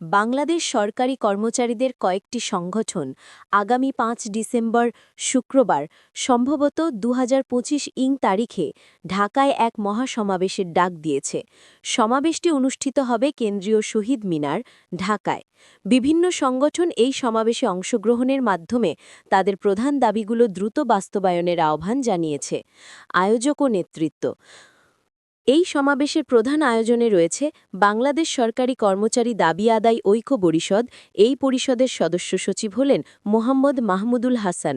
বাংলাদেশ সরকারি কর্মচারীদের কয়েকটি সংগঠন আগামী পাঁচ ডিসেম্বর শুক্রবার সম্ভবত দু হাজার পঁচিশ ইং তারিখে ঢাকায় এক মহাসমাবেশের ডাক দিয়েছে। সমাবেশটি অনুষ্ঠিত হবে কেন্দ্রীয় শহীদ মিনার, ঢাকায়। বিভিন্ন সংগঠন এই সমাবেশে অংশগ্রহণের মাধ্যমে তাদের প্রধান দাবিগুলো দ্রুত বাস্তবায়নের আহ্বান জানিয়েছে। আয়োজক ও নেতৃত্ব এই সমাবেশের প্রধান আয়োজনে রয়েছে বাংলাদেশ সরকারি কর্মচারী দাবি আদায় ঐক্য পরিষদ, এই পরিষদের সদস্য সচিব হলেন মোহাম্মদ মাহমুদুল হাসান।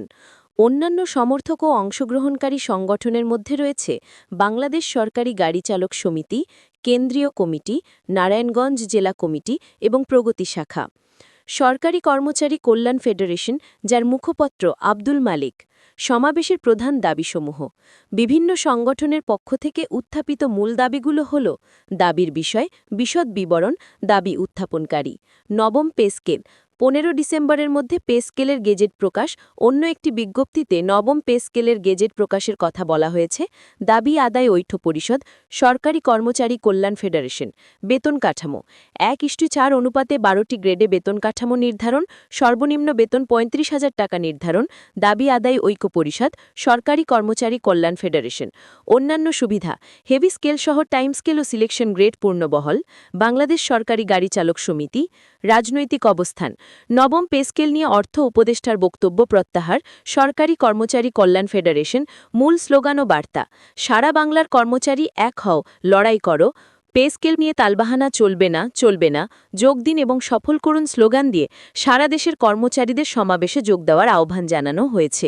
অন্যান্য সমর্থক ও অংশগ্রহণকারী সংগঠনের মধ্যে রয়েছে বাংলাদেশ সরকারি গাড়ি চালক সমিতি, কেন্দ্রীয় কমিটি, নারায়ণগঞ্জ জেলা কমিটি এবং প্রগতি শাখা। সরকারি কর্মচারী কল্যাণ ফেডারেশন, যার মুখপত্র আব্দুল মালিক। সমাবেশের প্রধান দাবিসমূহ। বিভিন্ন সংগঠনের পক্ষ থেকে উত্থাপিত মূল দাবিগুলো হল, দাবির বিষয়, বিশদ বিবরণ, দাবি উত্থাপনকারী, নবম পে স্কেল পনেরো ডিসেম্বরের মধ্যে পে স্কেলের গেজেট প্রকাশ, অন্য একটি বিজ্ঞপ্তিতে নবম পে স্কেলের গেজেট প্রকাশের কথা বলা হয়েছে, দাবি আদায় ঐঠ্য পরিষদ, সরকারি কর্মচারী কল্যাণ ফেডারেশন, বেতন কাঠামো। এক ইস্টু চার অনুপাতে বারোটি গ্রেডে বেতন কাঠামো নির্ধারণ, সর্বনিম্ন বেতন পঁয়ত্রিশ হাজার টাকা নির্ধারণ, দাবি আদায় ঐক্য পরিষদ, সরকারি কর্মচারী কল্যাণ ফেডারেশন। অন্যান্য সুবিধা, হেভি স্কেল সহ টাইম স্কেল ও সিলেকশন গ্রেড পূর্ণবহল, বাংলাদেশ সরকারি গাড়ি চালক সমিতি, রাজনৈতিক অবস্থান নবম পেস্কেল নিয়ে অর্থ উপদেষ্টার বক্তব্য প্রত্যাহার, সরকারি কর্মচারী কল্যাণ ফেডারেশন, মূল স্লোগান ও বার্তা। সারা বাংলার কর্মচারী এক হও, লড়াই করো। পেস্কেল নিয়ে তালবাহানা চলবে না চলবে না। যোগ দিন এবং সফল করুন স্লোগান দিয়ে সারা দেশের কর্মচারীদের সমাবেশে যোগ দেওয়ার আহ্বান জানানো হয়েছে।